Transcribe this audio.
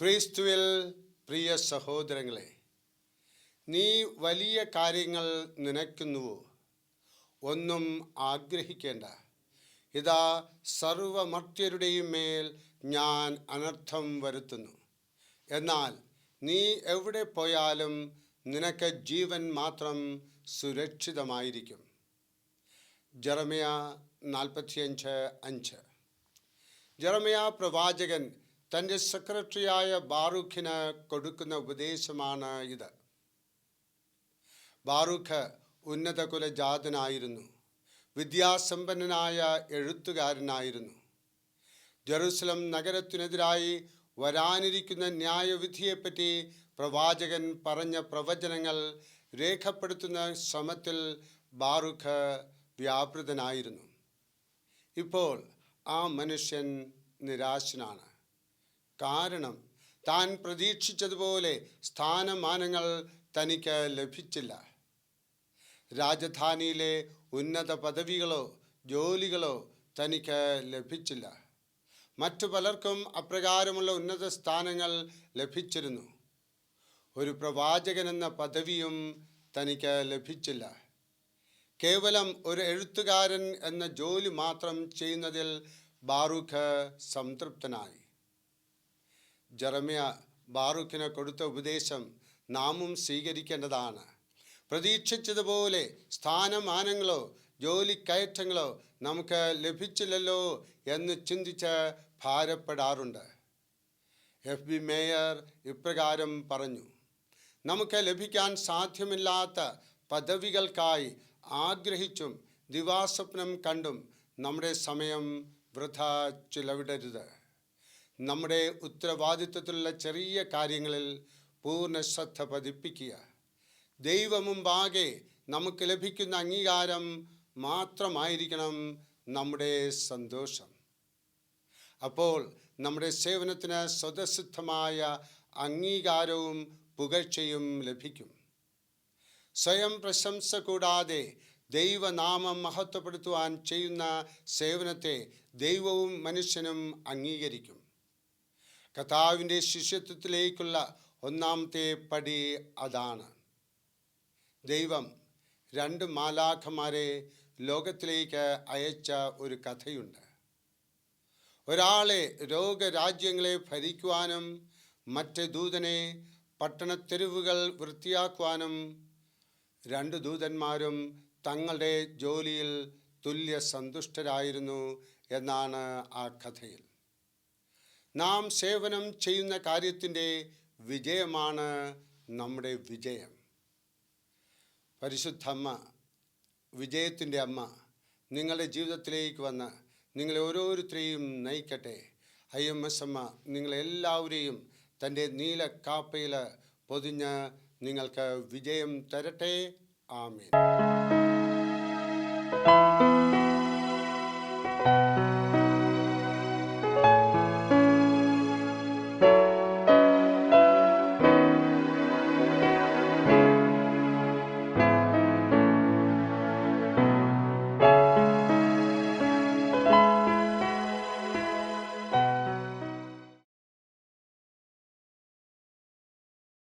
ക്രിസ്തുവിൽ പ്രിയ സഹോദരങ്ങളെ നീ വലിയ കാര്യങ്ങൾ നനയ്ക്കുന്നുവോ? ഒന്നും ആഗ്രഹിക്കേണ്ട. ഇതാ സർവമർത്യരുടെയും മേൽ ഞാൻ അനർത്ഥം വരുത്തുന്നു. എന്നാൽ നീ എവിടെ പോയാലും നിനക്ക് ജീവൻ മാത്രം സുരക്ഷിതമായിരിക്കും. ജറമയ നാൽപ്പത്തിയഞ്ച് അഞ്ച്. ജറമയ പ്രവാചകൻ തന്റെ സെക്രട്ടറിയായ ബാറൂഖിന് കൊടുക്കുന്ന ഉപദേശമാണ് ഇത്. ബാറൂഖ് ഉന്നത കുലജാതനായിരുന്നു വിദ്യാസമ്പന്നനായ എഴുത്തുകാരനായിരുന്നു. ജെറുസലം നഗരത്തിനെതിരായി വരാനിരിക്കുന്ന ന്യായവിധിയെപ്പറ്റി പ്രവാചകൻ പറഞ്ഞ പ്രവചനങ്ങൾ രേഖപ്പെടുത്തുന്ന ശ്രമത്തിൽ ബാറുഖ് വ്യാപൃതനായിരുന്നു. ഇപ്പോൾ ആ മനുഷ്യൻ നിരാശനാണ്. കാരണം താൻ പ്രതീക്ഷിച്ചതുപോലെ സ്ഥാനമാനങ്ങൾ തനിക്ക് ലഭിച്ചില്ല. രാജധാനിയിലെ ഉന്നത പദവികളോ ജോലികളോ തനിക്ക് ലഭിച്ചില്ല. മറ്റു പലർക്കും അപ്രകാരമുള്ള ഉന്നത സ്ഥാനങ്ങൾ ലഭിച്ചിരുന്നു. ഒരു പ്രവാചകൻ എന്ന പദവിയും തനിക്ക് ലഭിച്ചില്ല. കേവലം ഒരു എഴുത്തുകാരൻ എന്ന ജോലി മാത്രം ചെയ്യുന്നതിൽ ബാറൂഖ് സംതൃപ്തനായി. ജറമിയ ബാറൂഖിന് കൊടുത്ത ഉപദേശം നാമും സ്വീകരിക്കേണ്ടതാണ്. പ്രതീക്ഷിച്ചതുപോലെ സ്ഥാനമാനങ്ങളോ ജോലിക്കയറ്റങ്ങളോ നമുക്ക് ലഭിച്ചില്ലല്ലോ എന്ന് ചിന്തിച്ച് ഭാരപ്പെടാറുണ്ട്. എഫ്. ബി. മേയർ ഇപ്രകാരം പറഞ്ഞു നമുക്ക് ലഭിക്കാൻ സാധ്യമില്ലാത്ത പദവികൾക്കായി ആഗ്രഹിച്ചും ദിവാസ്വപ്നം കണ്ടും നമ്മുടെ സമയം വൃഥ ചിലവിടരുത്. നമ്മുടെ ഉത്തരവാദിത്വത്തിലുള്ള ചെറിയ കാര്യങ്ങളിൽ പൂർണ ശ്രദ്ധ പതിപ്പിക്കുക. ദൈവമുമ്പാകെ നമുക്ക് ലഭിക്കുന്ന അംഗീകാരം മാത്രമായിരിക്കണം നമ്മുടെ സന്തോഷം. അപ്പോൾ നമ്മുടെ സേവനത്തിന് സ്വതസിദ്ധമായ അംഗീകാരവും പുകഴ്ചയും ലഭിക്കും. സ്വയം പ്രശംസ കൂടാതെ ദൈവനാമം മഹത്വപ്പെടുത്തുവാൻ ചെയ്യുന്ന സേവനത്തെ ദൈവവും മനുഷ്യനും അംഗീകരിക്കും. കഥാവിന്റെ ശിഷ്യത്വത്തിലേക്കുള്ള ഒന്നാമത്തെ പടി അതാണ്. ദൈവം രണ്ട് മാലാഖമാരെ ലോകത്തിലേക്ക് അയച്ച ഒരു കഥയുണ്ട്. ഒരാളെ രോഗരാജ്യങ്ങളെ ഭരിക്കുവാനും മറ്റ് ദൂതനെ പട്ടണത്തെരുവുകൾ വൃത്തിയാക്കുവാനും രണ്ട് ദൂതന്മാരും തങ്ങളുടെ ജോലിയിൽ തുല്യ സന്തുഷ്ടരായിരുന്നു എന്നാണ് ആ കഥയിൽ. നാം സേവനം ചെയ്യുന്ന കാര്യത്തിന്റെ വിജയമാണ് നമ്മുടെ വിജയം. പരിശുദ്ധമ്മ വിജയത്തിന്റെ അമ്മ നിങ്ങളുടെ ജീവിതത്തിലേക്ക് വന്ന് നിങ്ങളെ ഓരോരുത്തരെയും നയിക്കട്ടെ. ഐ എം എസ് അമ്മ നിങ്ങളെല്ലാവരെയും തന്റെ നീല കാപ്പയിൽ പൊതിഞ്ഞ് നിങ്ങൾക്ക് വിജയം തരട്ടെ. ആമേൻ.